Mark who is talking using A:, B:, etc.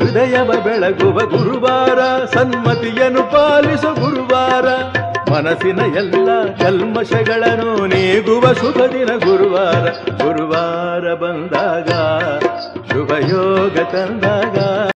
A: ಹೃದಯವ ಬೆಳಗುವ ಗುರುವಾರ, ಸನ್ಮತಿಯನ್ನು ಪಾಲಿಸು ಗುರುವಾರ, ಮನಸ್ಸಿನ ಎಲ್ಲ ಕಲ್ಮಶಗಳನ್ನು ನೀಗುವ ಶುಭ ದಿನ ಗುರುವಾರ. ಗುರುವಾರ ಬಂದಾಗ, ಶುಭಯೋಗ ತಂದಾಗ